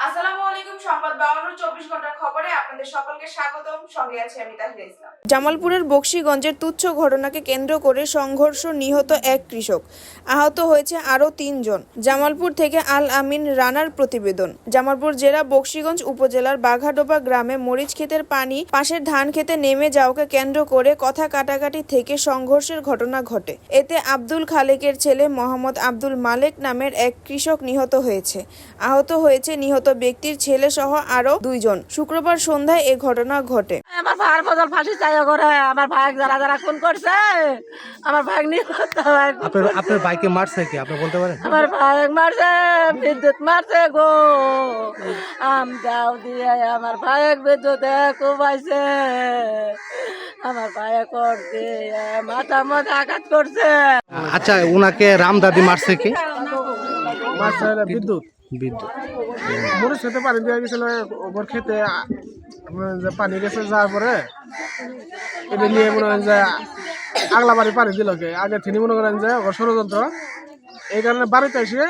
Hasta la জামালপুরের বক্সিগঞ্জের তুচ্ছ ঘটনাকে কেন্দ্র করে সংঘর্ষ নিহত এক কৃষক। আহত হয়েছে আরও তিনজন। জামালপুর থেকে আল আমিন রানার প্রতিবেদন। জামালপুর জেলা বক্সিগঞ্জ উপজেলার বাঘাডোবা গ্রামে মরিচ ক্ষেতের পানি পাশের ধান খেতে নেমে যাওয়াকে কেন্দ্র করে কথা কাটাকাটি থেকে সংঘর্ষের ঘটনা ঘটে। এতে আব্দুল খালেকের ছেলে মোহাম্মদ আব্দুল মালেক নামের এক কৃষক নিহত হয়েছে। আহত হয়েছে নিহত ব্যক্তির ছেলে সহ আরও দুইজন। শুক্রবার সন্ধ্যায় এ ঘটনা ঘটে। আমার ভাইয়ের বদল ফাঁসি চাই করে। আমার ভাই যারা যারা খুন করছে আমার ভাই নিয়ে করতে আপনার আপনার বাইকে মারছে কি? আপনি বলতে পারেন? আমার ভাই মারছে বিদ্যুৎ মারছে গো। আম যাও দিয়ে আমার ভাই বিদ্যুৎ কুবাইছে। আমার ভাই করছে মাথা মধ্যে আঘাত করছে। আচ্ছা ওনাকে রামদাদি মারছে কি? মারছে বিদ্যুৎ। বিদ্যুৎ। খেতে পানি দিয়ে গেছিল ওপর খেতে পানি গেছে যাওয়ার পরে। এটা নিয়ে মনে হয় যে আগলা বাড়ি পানি দিল কে। আগে তিনি মনে করেন যে ওর ষড়যন্ত্র। এই কারণে বাড়িতে এসে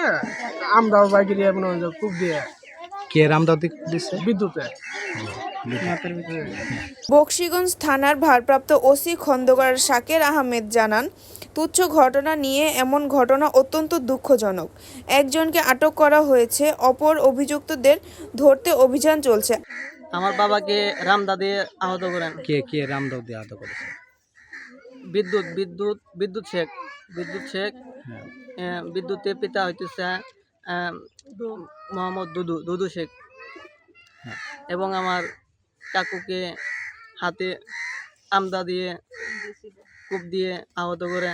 আম দাও বাইকে দিয়ে মনে হয় যে কূপ দিয়ে কে রামদাদি দিচ্ছে বিদ্যুতে। বক্সিগঞ্জ থানার ভারপ্রাপ্ত ওসি খন্দকার শাকের আহমেদ জানান তুচ্ছ ঘটনা নিয়ে এমন ঘটনা অত্যন্ত দুঃখজনক। একজনকে আটক করা হয়েছে অপর অভিযুক্তদের ধরতে অভিযান চলছে। আমার বাবাকে রামদা দিয়ে আহত করেন। কে কে রামদাদি আহত করেছে? বিদ্যুৎ বিদ্যুৎ বিদ্যুৎ শেখ বিদ্যুৎ শেখ হ্যাঁ। বিদ্যুতের পিতা হইতেছে মোহাম্মদ দুদু দুদু শেখ। এবং আমার কাকুকে হাতে আমদা দিয়ে কূপ দিয়ে আহত করে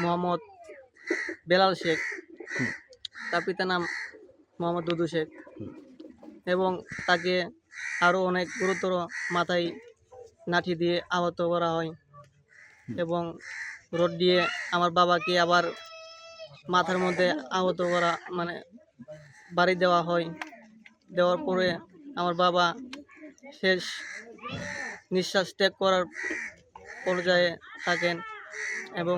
মোহাম্মদ বেলাল শেখ তার পিতার নাম মোহাম্মদ দুদু শেখ এবং তাকে আরও অনেক গুরুতর মাথায় নাঠি দিয়ে আহত করা হয় এবং রড দিয়ে আমার বাবাকে আবার মাথার মধ্যে আহত করা মানে বাড়ি দেওয়া হয়। দেওয়ার পরে আমার বাবা শেষ নিঃশ্বাস ত্যাগ করার পর্যায়ে থাকেন এবং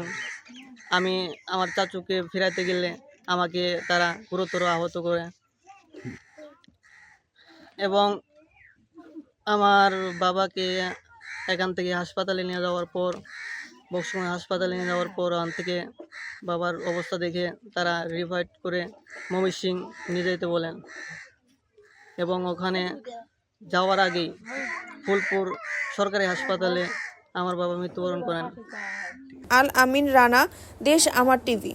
আমি আমার চাচুকে ফেরাতে গেলে আমাকে তারা গুরুতর আহত করে। এবং আমার বাবাকে এখান থেকে হাসপাতালে নিয়ে যাওয়ার পর বক্সময় হাসপাতালে নিয়ে যাওয়ার পর, ওখান থেকে বাবার অবস্থা দেখে তারা রিভাইড করে মমির সিং নিয়ে যেতে বলেন। এবং ওখানে যাওয়ার আগে ফুলপুর সরকারি হাসপাতালে আমার বাবা মৃত্যুবরণ করেন। আল আমিন রানা, দেশ আমার টিভি।